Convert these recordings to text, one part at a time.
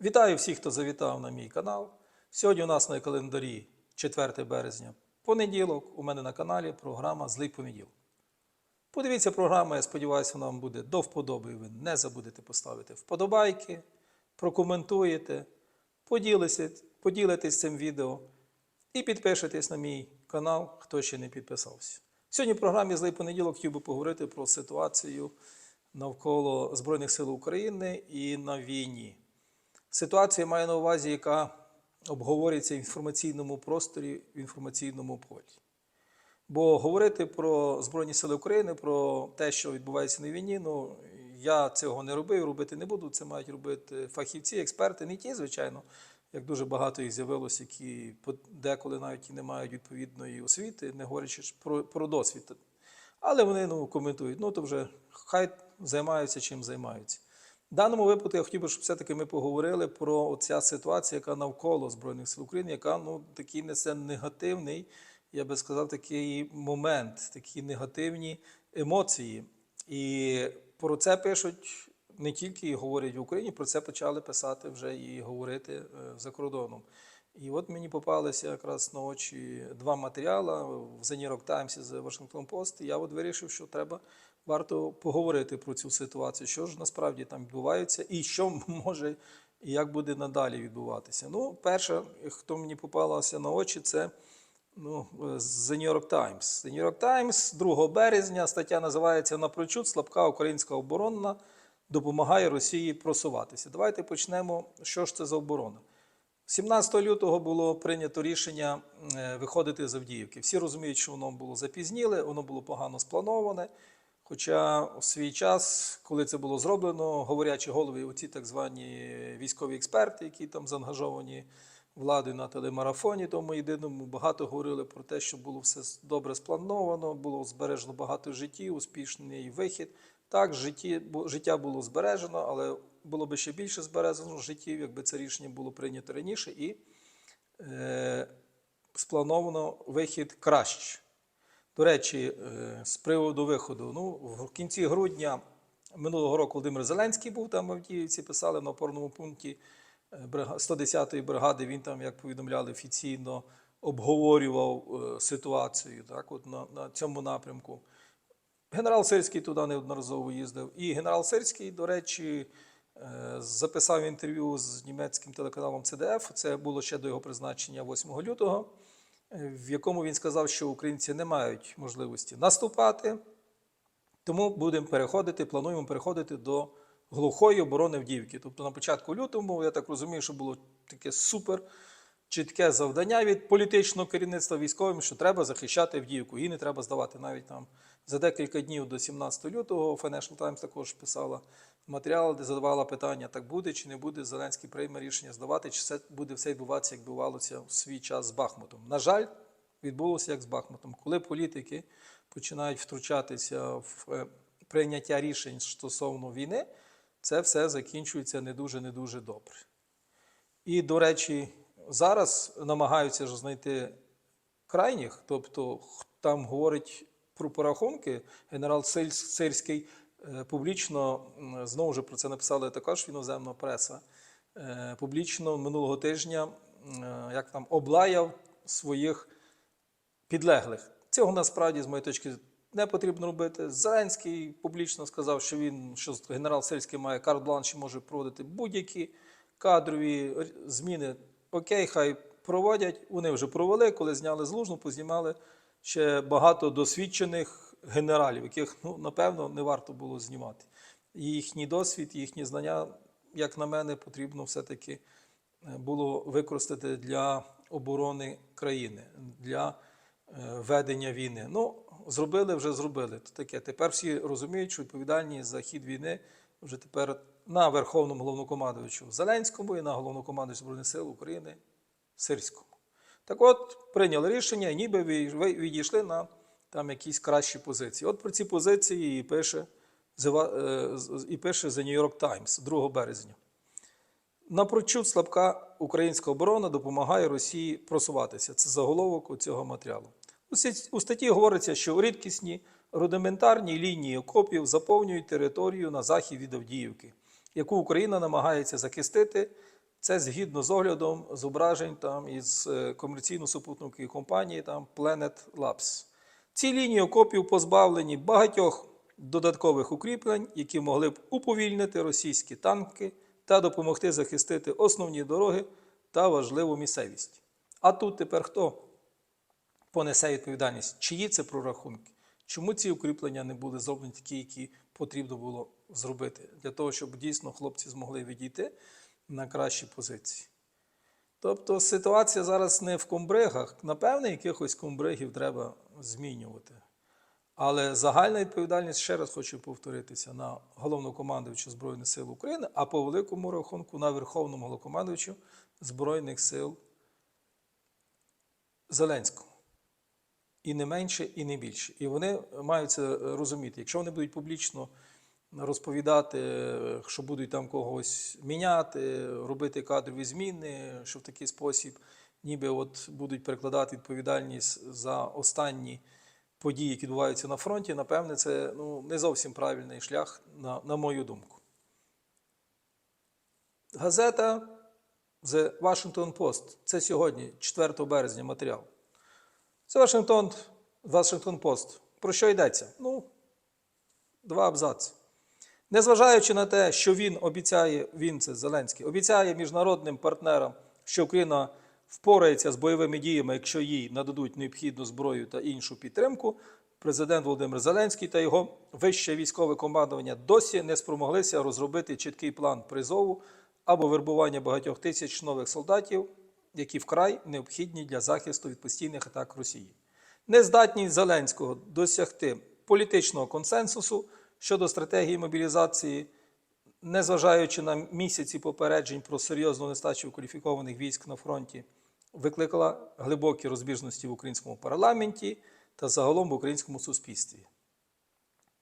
Вітаю всіх, хто завітав на мій канал. Сьогодні у нас на календарі 4 березня, понеділок. У мене на каналі програма Злий понеділок. Подивіться програму, я сподіваюся, вона вам буде до вподоби. Ви не забудете поставити вподобайки, прокоментуєте, поділитесь цим відео і підпишитесь на мій канал, хто ще не підписався. Сьогодні в програмі Злий понеділок хотів би поговорити про ситуацію навколо Збройних сил України і на війні. Ситуація має на увазі, яка обговорюється в інформаційному просторі, в інформаційному полі. Бо говорити про Збройні Сили України, про те, що відбувається на війні, ну я цього не робив, робити не буду. Це мають робити фахівці, експерти, не ті, звичайно, як дуже багато їх з'явилось, які деколи навіть і не мають відповідної освіти, не говорячи про, про досвід. Але вони ну, коментують, ну то вже хай займаються чим займаються. В даному випадку я хотів би, щоб все-таки ми поговорили про ця ситуація, яка навколо Збройних сил України, яка ну, такий несе негативний, я би сказав, такий момент, такі негативні емоції. І про це пишуть не тільки і говорять в Україні, про це почали писати вже і говорити е, за кордоном. І от мені попалися якраз на очі два матеріали в The New York Times і The Washington Post. І я от вирішив, що треба варто поговорити про цю ситуацію, що ж насправді там відбувається, і що може і як буде надалі відбуватися. Ну, перше, хто мені попалося на очі, це ну, The New York Times. The New York Times 2 березня стаття називається Напрочуд слабка українська оборонна допомагає Росії просуватися. Давайте почнемо. Що ж це за оборона? 17 лютого було прийнято рішення е, виходити з Авдіївки. Всі розуміють, що воно було запізніле, воно було погано сплановане. Хоча у свій час, коли це було зроблено, говорячі голови, оці так звані військові експерти, які там заангажовані владою на телемарафоні, тому єдиному багато говорили про те, що було все добре сплановано, було збережено багато життів, успішний вихід. Так, житті, життя було збережено, але було би ще більше збережено життів, якби це рішення було прийнято раніше, і е, сплановано вихід краще. До речі, е, з приводу виходу, ну, в кінці грудня минулого року Володимир Зеленський був там в Авдіївці, писали на опорному пункті 110-ї бригади. Він там, як повідомляли, офіційно обговорював е, ситуацію так, от на, на цьому напрямку. Генерал Сирський туди неодноразово їздив. І генерал Сирський, до речі, е, записав інтерв'ю з німецьким телеканалом CDF. Це було ще до його призначення 8 лютого, в якому він сказав, що українці не мають можливості наступати. Тому будемо переходити, плануємо переходити до глухої оборони Вдівки. Тобто на початку лютому, я так розумію, що було таке супер чітке завдання від політичного керівництва військовим, що треба захищати Авдіївку. Її не треба здавати навіть там за декілька днів до 17 лютого. Financial Times також писала матеріал, де задавала питання: так буде чи не буде Зеленський прийме рішення здавати, чи це буде все відбуватися, як відбувалося у свій час з Бахмутом. На жаль, відбулося як з Бахмутом, коли політики починають втручатися в е, прийняття рішень стосовно війни, це все закінчується не дуже не дуже добре. І, до речі, зараз намагаються ж знайти крайніх, тобто там говорить про порахунки. Генерал Сирський е, публічно знову ж про це написали також іноземна преса. е, Публічно минулого тижня е, як там облаяв своїх підлеглих. Цього насправді, з моєї точки, не потрібно робити. Зеленський публічно сказав, що він, що генерал Сирський має карт-бланш і може проводити будь-які кадрові зміни. Окей, хай проводять. Вони вже провели, коли зняли злужну, познімали ще багато досвідчених генералів, яких, ну, напевно, не варто було знімати. Їхній досвід, їхні знання, як на мене, потрібно все-таки було використати для оборони країни, для е, ведення війни. Ну, зробили, вже зробили. То таке. Тепер всі розуміють, що відповідальність за хід війни вже тепер на Верховному головнокомандувачу Зеленському і на головнокомандувачу Збройних сил України Сирському. Так от, прийняли рішення, ніби відійшли на там якісь кращі позиції. От про ці позиції і пише, і пише The New York Times 2 березня. Напрочуд слабка українська оборона допомагає Росії просуватися. Це заголовок у цього матеріалу. У статті говориться, що рідкісні рудиментарні лінії окопів заповнюють територію на захід від Авдіївки, яку Україна намагається захистити Це згідно з оглядом зображень там із е, комерційно-супутникової компанії там Planet Labs. Ці лінії окопів позбавлені багатьох додаткових укріплень, які могли б уповільнити російські танки та допомогти захистити основні дороги та важливу місцевість. А тут тепер хто понесе відповідальність? Чиї це прорахунки? Чому ці укріплення не були зроблені такі, які потрібно було зробити, для того, щоб дійсно хлопці змогли відійти на кращі позиції? Тобто ситуація зараз не в комбригах. Напевне, якихось комбригів треба змінювати. Але загальна відповідальність, ще раз хочу повторитися, на головнокомандувача Збройних сил України, а по великому рахунку на Верховному головнокомандувачу Збройних сил Зеленського. І не менше, і не більше. І вони мають це розуміти. Якщо вони будуть публічно розповідати, що будуть там когось міняти, робити кадрові зміни, що в такий спосіб, ніби от будуть перекладати відповідальність за останні події, які відбуваються на фронті, напевне, це ну, не зовсім правильний шлях, на, на мою думку. Газета The Washington Post. Це сьогодні, 4 березня, матеріал. Це Вашингтон, Вашингтон Пост. Про що йдеться? Ну, два абзаци. Незважаючи на те, що він обіцяє, він це Зеленський, обіцяє міжнародним партнерам, що Україна впорається з бойовими діями, якщо їй нададуть необхідну зброю та іншу підтримку, президент Володимир Зеленський та його вище військове командування досі не спромоглися розробити чіткий план призову або вербування багатьох тисяч нових солдатів, які вкрай необхідні для захисту від постійних атак Росії. Нездатність Зеленського досягти політичного консенсусу щодо стратегії мобілізації, незважаючи на місяці попереджень про серйозну нестачу кваліфікованих військ на фронті, викликала глибокі розбіжності в українському парламенті та загалом в українському суспільстві.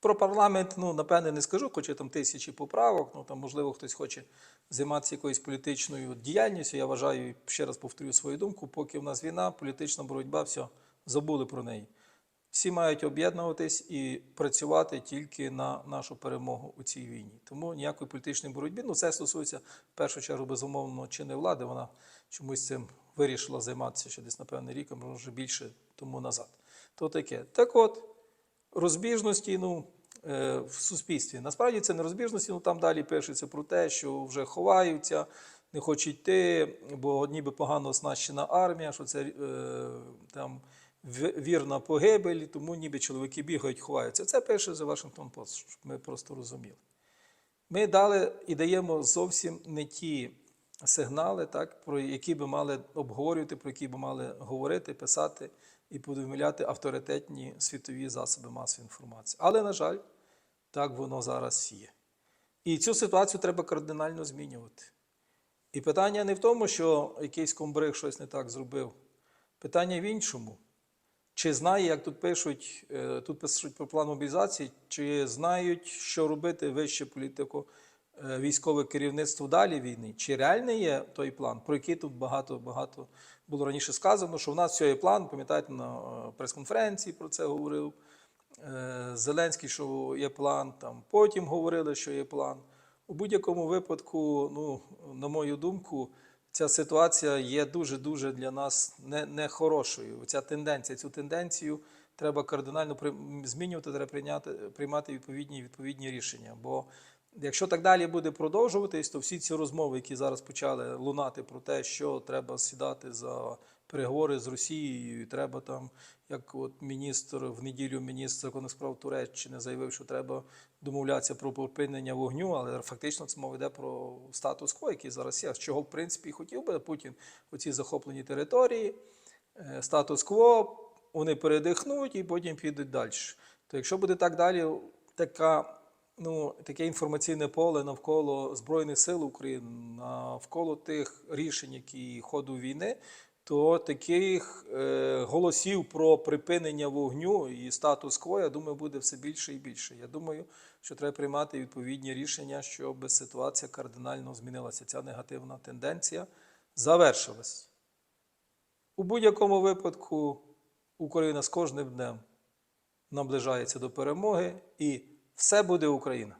Про парламент, ну, напевне, не скажу, хоча там тисячі поправок, ну там, можливо, хтось хоче займатися якоюсь політичною діяльністю. Я вважаю, ще раз повторю свою думку, поки в нас війна, політична боротьба, все, забули про неї. Всі мають об'єднуватись і працювати тільки на нашу перемогу у цій війні. Тому ніякої політичної боротьби. Ну, це стосується в першу чергу, безумовно, чи не влади. Вона чомусь цим вирішила займатися ще десь, напевне, рік, а може більше тому назад. То таке. Так от, розбіжності ну, е, в суспільстві. Насправді це не розбіжності, ну там далі пишеться про те, що вже ховаються, не хочуть йти, бо ніби погано оснащена армія, що це е, там вірна погибель, тому ніби чоловіки бігають, ховаються. Це пише The Washington Post, щоб ми просто розуміли. Ми дали і даємо зовсім не ті сигнали, так, про які би мали обговорювати, про які би мали говорити, писати і повідомляти авторитетні світові засоби масової інформації. Але, на жаль, так воно зараз є. І цю ситуацію треба кардинально змінювати. І питання не в тому, що якийсь комбриг щось не так зробив. Питання в іншому. Чи знає, як тут пишуть, е, тут пишуть про план мобілізації, чи знають, що робити вище політико е, військове керівництво далі війни? Чи реальний є той план, про який тут багато багато було раніше сказано, що в нас все є план, пам'ятаєте, на е, прес-конференції про це говорив Зеленський, що є план, там потім говорили, що є план. У будь-якому випадку, ну, на мою думку, ця ситуація є дуже-дуже для нас не, не. Ця тенденція, цю тенденцію треба кардинально змінювати, треба прийняти, приймати відповідні, відповідні рішення. Бо якщо так далі буде продовжуватись, то всі ці розмови, які зараз почали лунати про те, що треба сідати за переговори з Росією, і треба там, як от міністр в неділю міністр законних справ Туреччини заявив, що треба домовлятися про припинення вогню, але фактично це мова йде про статус-кво, який зараз є. З чого, в принципі, і хотів би Путін оці захоплені території, е, статус-кво, вони передихнуть і потім підуть далі. То якщо буде так далі, така ну, таке інформаційне поле навколо Збройних сил України, навколо тих рішень, які ходу війни, то таких е, голосів про припинення вогню і статус-кво, я думаю, буде все більше і більше. Я думаю, що треба приймати відповідні рішення, щоб ситуація кардинально змінилася. Ця негативна тенденція завершилась. У будь-якому випадку Україна з кожним днем наближається до перемоги, і все буде Україна.